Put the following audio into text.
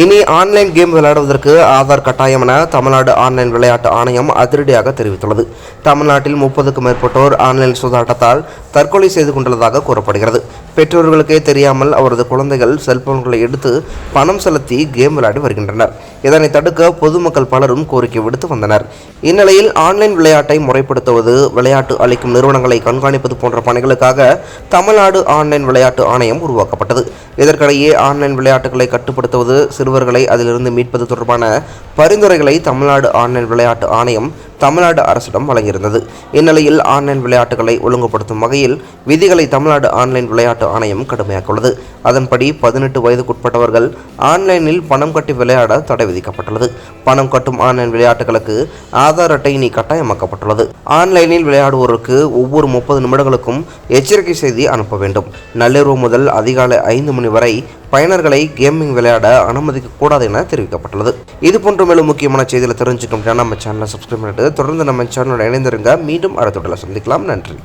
இனி online game விளையாடுவதற்கு ஆதார் கட்டாயம் என தமிழ்நாடு ஆன்லைன் விளையாட்டு ஆணையம் அதிரடியாக தெரிவித்துள்ளது. தமிழ்நாட்டில் முப்பதுக்கும் மேற்பட்டோர் ஆன்லைன் சூதாட்டத்தால் தற்கொலை செய்து கொண்டுள்ளதாக கூறப்படுகிறது. பெற்றோர்களுக்கே தெரியாமல் அவரது குழந்தைகள் செல்போன்களை எடுத்து பணம் செலுத்தி கேம் விளையாடி வருகின்றனர். இதனை தடுக்க பொதுமக்கள் பலரும் கோரிக்கை விடுத்து வந்தனர். இந்நிலையில் ஆன்லைன் விளையாட்டை முறைப்படுத்துவது விளையாட்டு அளிக்கும் நிறுவனங்களை கண்காணிப்பது போன்ற பணிகளுக்காக தமிழ்நாடு ஆன்லைன் விளையாட்டு ஆணையம் உருவாக்கப்பட்டது. இதற்கிடையே ஆன்லைன் விளையாட்டுகளை கட்டுப்படுத்துவது சிறுவர்களை அதிலிருந்து மீட்பது தொடர்பான பரிந்துரைகளை தமிழ்நாடு ஆன்லைன் விளையாட்டு ஆணையம் தமிழ்நாடு அரசிடம் வழங்கியிருந்தது. இந்நிலையில் ஆன்லைன் விளையாட்டுகளை ஒழுங்குபடுத்தும் வகையில் விதிகளை தமிழ்நாடு ஆன்லைன் விளையாட்டு ஆணையம் கடுமையாக்கியுள்ளது. அதன்படி பதினெட்டு வயதுக்குட்பட்டவர்கள் ஆன்லைனில் பணம் கட்டி விளையாட தடை விதிக்கப்பட்டுள்ளது. பணம் கட்டும் ஆன்லைன் விளையாட்டுகளுக்கு ஆதார் அட்டை இனி கட்டாயமாக்கப்பட்டுள்ளது. ஆன்லைனில் விளையாடுவோருக்கு ஒவ்வொரு முப்பது நிமிடங்களுக்கும் எச்சரிக்கை செய்தி அனுப்ப வேண்டும். நள்ளிரவு முதல் அதிகாலை ஐந்து மணி வரை பயனர்களை கேமிங் விளையாட அனுமதிக்கக்கூடாது என தெரிவிக்கப்பட்டுள்ளது. இதுபோன்ற போன்ற மேலும் முக்கியமான செய்திகளை தெரிஞ்சுக்கணும். நம்ம சேனலை சப்ஸ்கிரைப் பண்ணிட்டு தொடர்ந்து நம்ம சேனலோட இணைந்திருங்க. மீண்டும் அடுத்த சந்திக்கலாம். நன்றி.